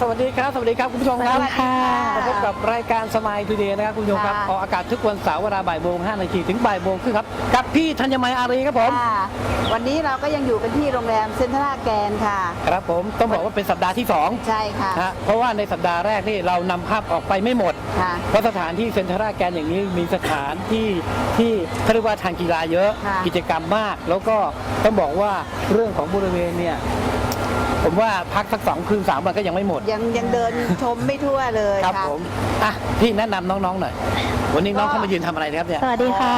สวัสดีครับ สวัสดีครับคุณผู้ชมครับสวัสดีค่ะมาพบกับรายการสมายทูเดย์นะครับคุณผู้ชมครับค่ะ ออกอากาศทุกวันเสาร์เวลาบ่ายโมง5นาทีถึงบ่ายโมงครึ่งครับกับพี่ธัญมัยอารีครับผมค่ะวันนี้เราก็ยังอยู่กันที่โรงแรมเซ็นทรัลแกรนด์ค่ะ ครับผมต้องบอกว่าเป็นสัปดาห์ที่2ใช่ค่ะนะฮะเพราะว่าในสัปดาห์แรกนี่เรานำภาพออกไปไม่หมด ค่ะ เพราะสถานที่เซ็นทรัลแกรนด์อย่างนี้มีสถานที่ที่เขาเรียกว่าทางกีฬาเยอะ ค่ะกิจกรรมมาก แล้วก็ต้องบอกว่าเรื่องของบริเวณเนี่ย ผมว่าพักสักสองคืนสามวันก็ยังไม่หมดยังยังเดินชมไม่ทั่วเลยครับค่ะผมอะพี่แนะนำน้องๆหน่อยวันนี้น้องก็เข้ามายืนทำอะไรนะครับเนี่ย สวัสดีค่ะ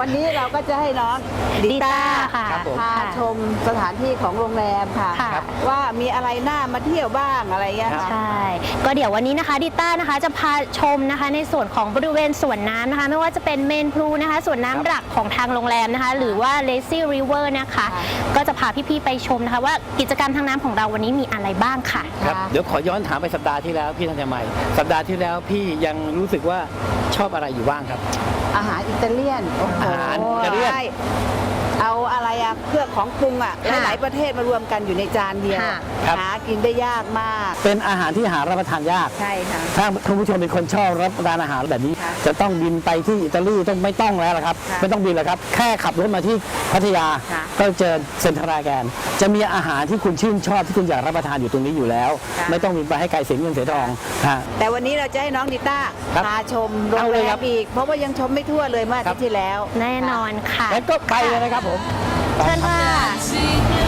วันนี้เราก็จะให้น้องดิดิต้าต้าค่ะครับผมพาชมสถานที่ของโรงแรมค่ะ ค่ะ ว่ามีอะไรน่ามาเที่ยวบ้างอะไรเงี้ยค่ะ ใช่ ก็เดี๋ยววันนี้นะคะดิต้านะคะจะพาชมนะคะในส่วนของบริเวณสวนน้ำนะคะ ไม่ว่าจะเป็นเมนพลูนะคะสวนน้ำหลักของทางโรงแรมนะคะ หรือว่า Lazy River นะคะค่ะก็จะพาพี่ๆไปชมนะคะ ว่ากิจกรรมทางน้ำของเราวันนี้มีอะไรบ้างค่ะ ครับ ค่ะ เดี๋ยวขอย้อนถามไปสัปดาห์ที่แล้วพี่ธัญมัยสัปดาห์ที่แล้วพี่ยังรู้สึกว่าชอบอะไรอยู่บ้างครับ อาหารอิตาเลียนโอ้โหอาหารอิตาเลียน ใช่ เอาอะไรอะเครื่องของปรุงอะค่ะหลายๆประเทศมารวมกันอยู่ในจานเดียวค่ะ ครับ หากินได้ยากมากเป็นอาหารที่หารับประทานยาก ใช่ค่ะ ถ้าคุณผู้ชมเป็นคนชอบรับประทานอาหารแบบนี้ ค่ะจะต้องบินไปที่อิตาลีต้องไม่ต้องแล้วละครับ ค่ะไม่ต้องบินแล้วครับ แค่ขับรถมาที่พัทยา ค่ะก็เจอเซ็นทรัลแกรนด์จะมีอาหารที่คุณชื่นชอบที่คุณอยากรับประทานอยู่ตรงนี้อยู่แล้ว ค่ะ ไม่ต้องบินไปให้ไกลเสียเงินเสียทองฮะ แต่วันนี้เราจะให้น้องดิต้าครับพาชมโรงเอาเลแรยครัมบ อีก เพราะว่ายังชมไม่ทั่วเลยเมื่ออาครัทิบตย์ที่แล้วแน่นอนค่ะงั้นก็ไปเลยนะครับผมเชิญค่ะ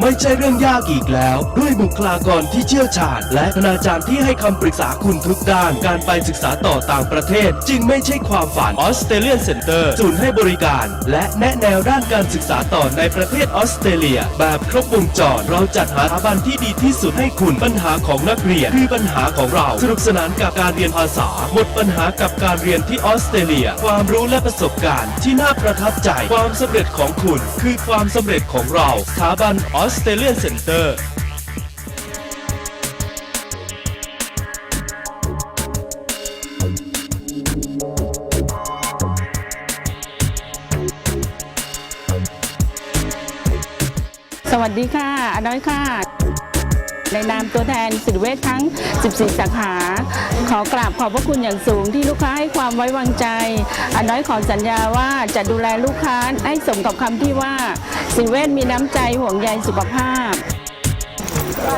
ไม่ใช่เรื่องยากอีกแล้ว ด้วยบุคลากรที่เชี่ยวชาญ และคณาจารย์ที่ให้คำปรึกษาคุณทุกด้าน การไปศึกษาต่อต่างประเทศ จึงไม่ใช่ความฝัน Australian Center ศูนย์ให้บริการ และแนะแนวด้านการศึกษาต่อในประเทศออสเตรเลีย แบบครบวงจรเราจัดหาสถาบันที่ดีที่สุดให้คุณปัญหาของนักเรียนคือปัญหาของเราสนุกสนานกับการเรียนภาษา หมดปัญหากับการเรียนที่ออสเตรเลีย ความรู้และประสบการณ์ ที่น่าประทับใจความสำเร็จของคุณ คือความสำเร็จของเราสถาบันออสเตรเลียนเซ็นเตอร์สวัสดีค่ะอาน้อยค่ะ ในนามตัวแทนสิริเวชทั้ง 14 สาขา ขอกราบขอบพระคุณอย่างสูงที่ลูกค้าให้ความไว้วางใจอาน้อยขอสัญญาว่าจะดูแลลูกค้าให้สมกับคำที่ว่า สิริเวชมีน้ำใจห่วงใยสุขภาพ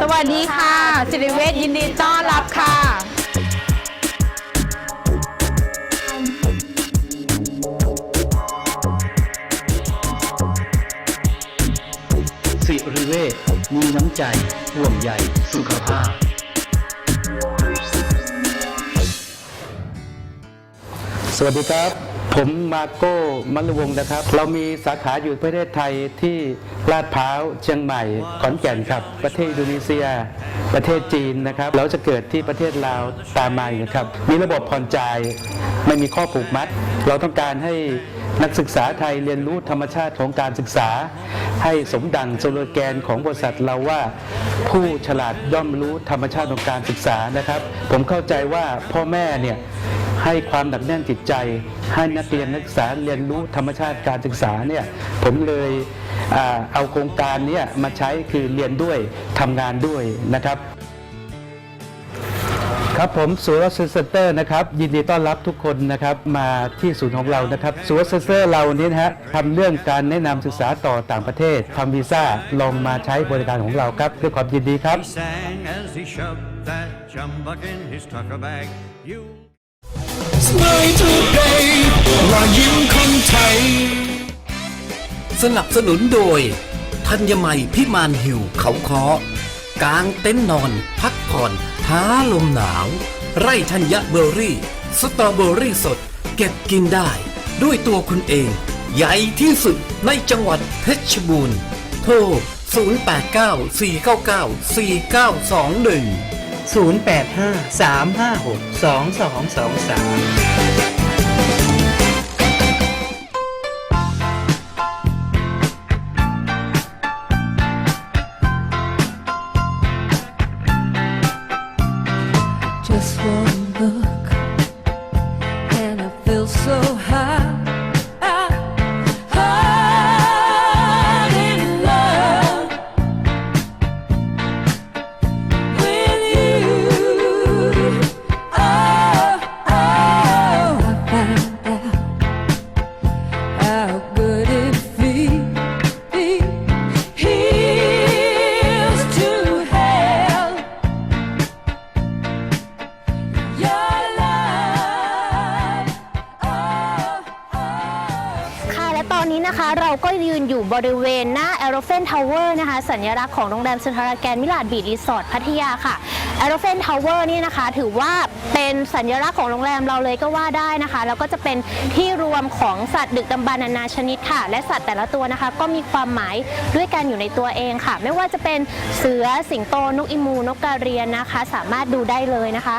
สวัสดีค่ะ สิริเวชยินดีต้อนรับค่ะ สิริเวชมีน้ำใจห่วงใยสุขภาพ สวัสดีครับ ผมมาโก้มัลลวงนะครับ เรามีสาขาอยู่ประเทศไทยที่ลาดพร้าวเชียงใหม่ขอนแก่นครับ ประเทศอินโดนีเซีย ประเทศจีนนะครับ เราจะเกิดที่ประเทศลาวตามมาอีกนะครับ มีระบบผ่อนจ่ายไม่มีข้อผูกมัด เราต้องการให้นักศึกษาไทยเรียนรู้ธรรมชาติของการศึกษา ให้สมดังโซโลแกนของบริษัทเราว่า ผู้ฉลาดย่อมรู้ธรรมชาติของการศึกษานะครับ ผมเข้าใจว่าพ่อแม่เนี่ย ให้ความหนักแน่นจิตใจ ให้นักเรียนนักศึกษาเรียนรู้ธรรมชาติการศึกษาเนี่ยผมเลยเอาโครงการนี้มาใช้คือเรียนด้วยทำงานด้วยนะครับ ครับผมสุรเซนเตอร์นะครับยินดีต้อนรับทุกคนนะครับมาที่ศูนย์ของเรานะครับสุรเซนเตอร์เรานี้นะฮะทำเรื่องการแนะนำศึกษาต่อต่างประเทศทำวีซ่าลองมาใช้บริการของเราครับด้วยความยินดีครับ He sang as he shoved that jumbuck in his tucker bag. You สไมล์ทูเดย์รอยยิ้มคนไทย สนับสนุนโดยธัญไมพิมานหิวเขาคอกางเต็นท์นอน พักผ่อน ท้าลมหนาว ไร่ธัญเบอร์รี่ สตรอเบอร์รี่สด เก็บกินได้ ด้วยตัวคุณเอง ใหญ่ที่สุดในจังหวัดเพชรบูรณ์ โทร 089 499 4921 085 สัญลักษณ์ของโรงแรมเซนทรัลแกนมิลาดบีชรีสอร์ทพัทยาค่ะ a e r o p h a n t Tower นี่นะคะ ถือว่าเป็นสัญลักษณ์ของโรงแรมเราเลยก็ว่าได้นะคะ แล้วก็จะเป็นที่รวมของสัตว์ดึกดำบรรพ์นานาชนิดค่ะ และสัตว์แต่ละตัวนะคะ ก็มีความหมายด้วยกันอยู่ในตัวเองค่ะ ไม่ว่าจะเป็นเสือสิงโตนกอิมูนกกระเรียนนะคะ สามารถดูได้เลยนะคะ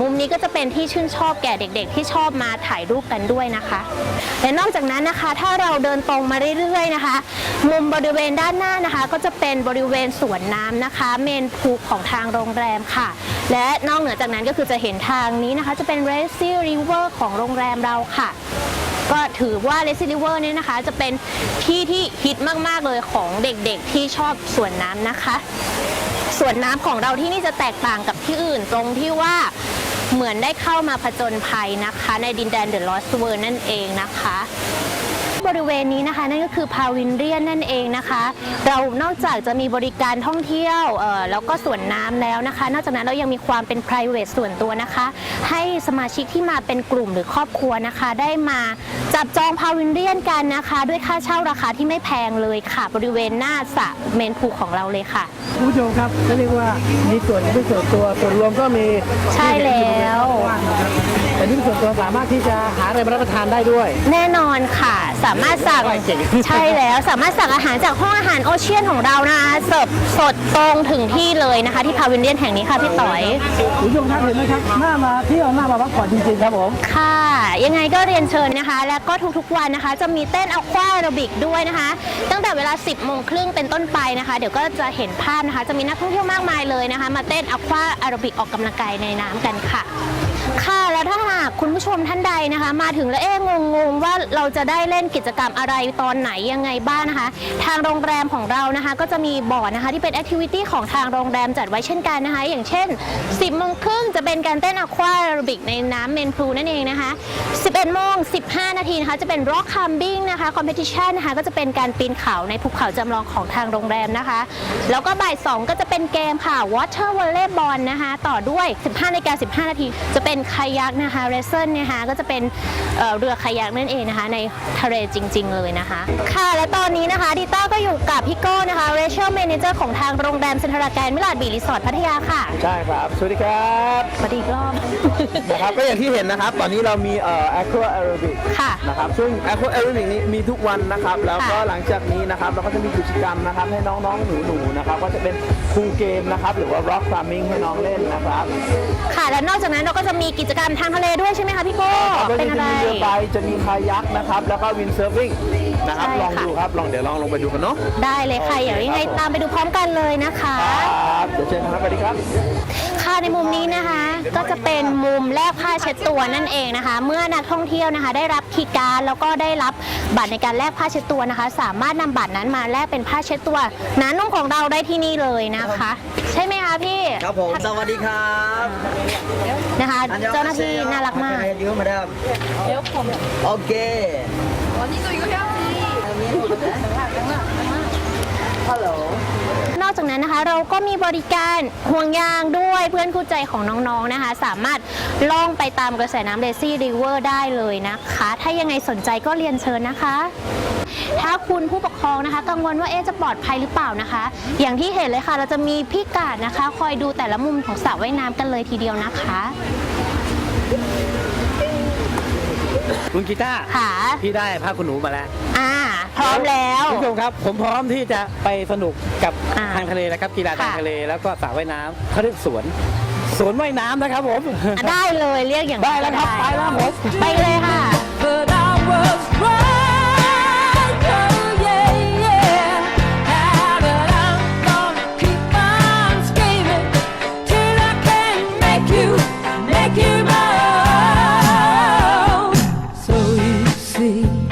มุมนี้ก็จะเป็นที่ชื่นชอบแก่เด็ก ๆ ที่ชอบมาถ่ายรูปกันด้วยนะคะและนอกจากนั้นนะคะ ถ้าเราเดินตรงมาเรื่อยๆนะคะ มุมบริเวณด้านหน้านะคะ ก็จะเป็นบริเวณสวนน้ำนะคะ เมนพูของทางโรงแรมค่ะ และนอกเหนือจากนั้นก็คือจะเห็นทางนี้นะคะ จะเป็น r e s i River ของโรงแรมเราค่ะ ก็ถือว่า r e s i River เนี่ยนะคะ จะเป็นที่ที่ฮิตมาก ๆ เลยของเด็กๆที่ชอบสวนน้ำนะคะสวนน้ำของเราที่นี่จะแตกต่างกับที่อื่นตรงที่ว่าเหมือนได้เข้ามาผจญภัยนะคะ ในดินแดนเดอะลอสเวิร์นั่นเองนะคะ บริเวณนี้นะคะ นั่นก็คือพาวินเรียนนั่นเองนะคะ เรานอกจากจะมีบริการท่องเที่ยวเอ่อแล้วก็สวนน้ำแล้วนะคะ นอกจากนั้นเรายังมีความเป็น p r i v a t ส่วนตัวนะคะ ให้สมาชิกที่มาเป็นกลุ่มหรือครอบครัวนะคะ ได้มาจับจองพาวินเรียนกันนะคะ ด้วยค่าเช่าราคาที่ไม่แพงเลยค่ะ บริเวณหน้าสระเมนพูลของเราเลยค่ะ คุณผู้ชมครับก็เรียกว่ามีส่วนเป็นส่วนตัวส่วนรวมก็มีใช่แล้ว แต่นี่เป็นส่วนตัวสามารถที่จะหาอะไรมารับประทานได้ด้วย แน่นอนค่ะ สามารถสั่งเก่งใช่แล้วสามารถสั่งอาหารจากห้องอาหารโอเชียนของเรานะคะเสิร์ฟสดตรงถึงที่เลยนะคะ ที่พาวินเลียนแห่งนี้ค่ะพี่ต๋อยคุณผู้ชมครับเห็นไหมครับหน้ามาเที่ยวหน้ามาพักผ่อนจริงๆครับผมค่ะ ยังไงก็เรียนเชิญนะคะ แล้วก็ทุกๆวันนะคะ จะมีเต้นอะควาแอโรบิกด้วยนะคะ ตั้งแต่เวลา 10โมงครึ่งเป็นต้นไปนะคะ เดี๋ยวก็จะเห็นภาพนะคะ จะมีนักท่องเที่ยวมากมายเลยนะคะ มาเต้นอะควาแอโรบิกออกกำลังกายในน้ำกันค่ะ ค่ะแล้วถ้าหากคุณผู้ชมท่านใดนะคะ มาถึงแล้วเอ๊ะงงว่าเราจะได้เล่นกิจกรรมอะไรตอนไหนยังไงบ้างนะคะ ทางโรงแรมของเรานะคะ ก็จะมีบอร์ดนะคะที่เป็นแอคทิวิตี้ของทางโรงแรมจัดไว้เช่นกันนะคะ อย่างเช่น 10โมงครึ่งจะเป็นการเต้นอะควาแอโรบิกในน้ำเมนพลูนั่นเองนะคะ 11โมง15 นาทีนะคะจะเป็น rock climbing นะคะคอมเพติชันนะคะก็จะเป็นการปีนเขาในภูเขาจำลองของทางโรงแรมนะคะ แล้วก็บ่าย 2 ก็จะเป็นเกมค่ะ water volleyball นะคะ ต่อด้วย 15นาฬิกา15 นาทีจะเป็นคายักนะคะเรเซนนะคะก็จะเป็นเอ่อเรือคายักนั่นเองนะคะในทะเลจริง ๆ เลยนะคะ ค่ะและตอนนี้นะคะดิต้าก็อยู่กับพี่โก้นะคะ Rachel Manager ของทางโรงแรมเซ็นทรัลแกรนด์มิลาดบีรีสอร์ทพัทยาค่ะใช่ครับสวัสดีครับสวัสดีอีกรอบนะครับก็อย่างที่เห็นนะครับ ตอนนี้เรามีเอ่อ aqua aerobic ค่ะนะครับซึ่ง aqua aerobic นี้มีทุกวันนะครับแล้วก็ค่ะหลังจากนี้นะครับเราก็จะมีกิจกรรมนะครับให้น้องๆหนูๆนะครับก็จะเป็นคูลเกมนะครับหรือว่า rock climbing ให้น้องเล่นนะครับค่ะและนอกจากนั้นเราก็จะมีกิจกรรมทางทะเลด้วยใช่ไหมคะพี่โก้ก็เป็นจะอะไร มีเรือใบจะมีคายักนะครับ แล้วก็วินเซิร์ฟวิ่งนะครับ ใช่ลองค่ะ ดูครับ ลองเดี๋ยวลองลงไปดูกันเนาะ ได้เลยค่ะโอเคเดี๋ยวยังไงครับผมตามไปดูพร้อมกันเลยนะคะ ครับ เดี๋ยวเชิญนะครับสวัสดีครับ ค่ะในมุมนี้นะคะก็จะเป็นมุมแลกผ้าเช็ดตัวนั่นเองนะคะ เมื่อนักท่องเที่ยวนะคะ ได้รับคีย์การ์ดแล้วก็ได้รับบัตรในการแลกผ้าเช็ดตัวนะคะ สามารถนำบัตรนั้นมาแลกเป็นผ้าเช็ดตัวหนานุ่มของเราได้ที่นี่เลยนะคะ ใช่ไหมคะพี่ครับผม สวัสดีครับ นะคะ เจ้าหน้าที่น่ารักมาก ยูมาดามโอเคฮัลโหลนอกจากนั้นนะคะเราก็มีบริการห่วงยางด้วยเพื่อนคู่ใจของน้องๆนะคะ สามารถล่องไปตามกระแสน้ำเลซี่ริเวอร์ได้เลยนะคะ ถ้ายังไงสนใจก็เรียนเชิญนะคะ ถ้าคุณผู้ปกครองนะคะ กังวลว่าเอ๊ะจะปลอดภัยหรือเปล่านะคะ อย่างที่เห็นเลยค่ะ เราจะมีพี่กาดนะคะ คอยดูแต่ละมุมของสระว่ายน้ำกันเลยทีเดียวนะคะคุณกีตาร์ค่ะพี่ได้พาคุณหนูมาแล้วอ่า พร้อมแล้ว คุณผู้ชมครับ ผมพร้อมที่จะไปสนุกกับอ่าทางทะเลนะครับกีฬาทางค่ะ ทะเลแล้วก็สระว่ายน้ำเขาเรียกสวน สวนว่ายน้ำนะครับผม อะได้เลยเรียกอย่างได้แล้วครับไปแล้วผม ไปเลยค่ะ But I was right, see,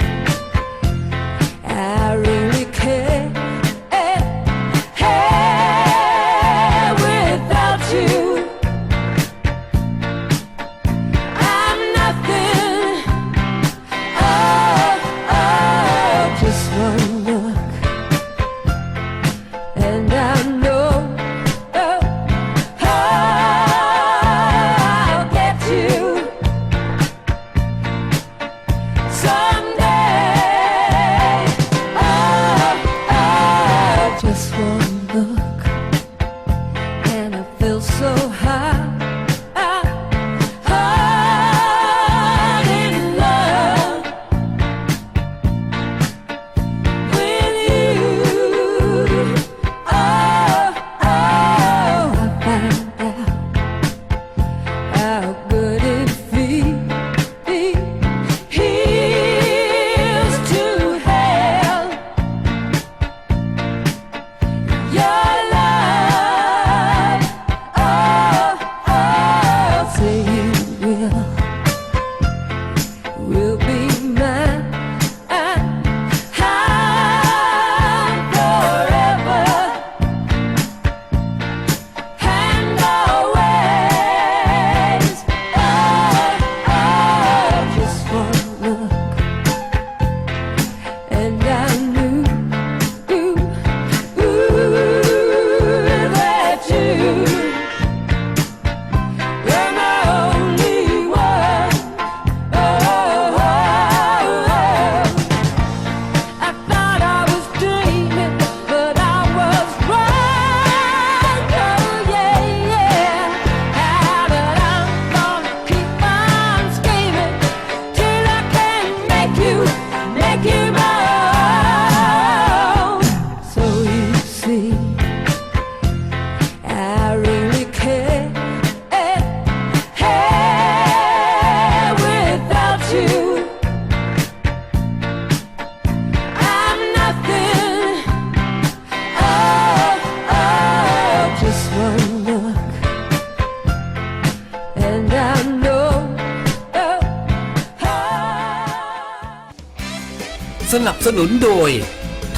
นับสนุนโดย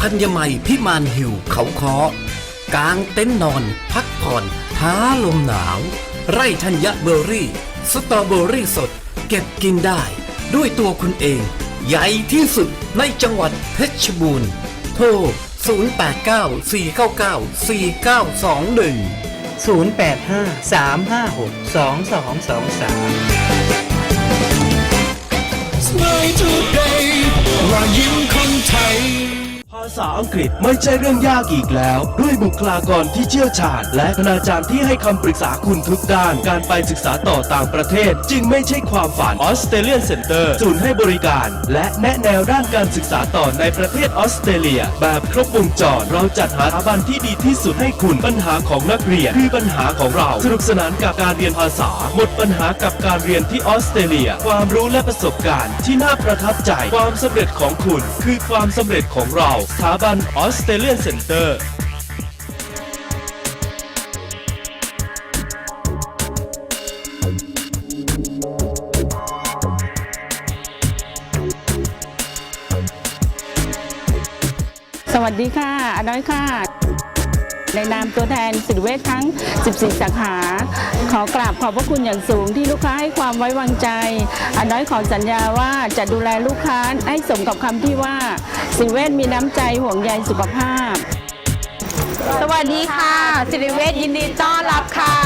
ธัญไมพิมานหิวเขาคอกางเต็นท์นอน พักผ่อนท้าลมหนาว ไร่ธัญเบอร์รี่ สตรอเบอร์รี่สด เก็บกินได้ ด้วยตัวคุณเอง ใหญ่ที่สุดในจังหวัดเพชรบูรณ์ โทร 089 499 4921 Smile today รอยยิ้มคนไทยภาษาอังกฤษไม่ใช่เรื่องยากอีกแล้ว ด้วยบุคลากรที่เชี่ยวชาญ และคณาจารย์ที่ให้คำปรึกษาคุณทุกด้าน การไปศึกษาต่อต่างประเทศ จึงไม่ใช่ความฝันออสเตรเลียนเซ็นเตอร์ศูนย์ให้บริการ และแนะแนวด้านการศึกษาต่อในประเทศออสเตรเลีย แบบครบวงจรเราจัดหาสถาบันที่ดีที่สุดให้คุณปัญหาของนักเรียนคือปัญหาของเราสนุกสนานกับการเรียนภาษา หมดปัญหากับการเรียนที่ออสเตรเลีย ความรู้และประสบการณ์ ที่น่าประทับใจความสำเร็จของคุณ คือความสำเร็จของเราสถาบันออสเตรเลียนเซ็นเตอร์สวัสดีค่ะอน้อยค่ะ ในนามตัวแทนสิริเวชทั้ง 14 สาขา ขอกราบขอบพระคุณอย่างสูงที่ลูกค้าให้ความไว้วางใจอน้อยขอสัญญาว่าจะดูแลลูกค้าให้สมกับคำที่ว่าสิริเวชมีน้ำใจห่วงใยสุขภาพ สวัสดีค่ะ สิริเวชยินดีต้อนรับค่ะ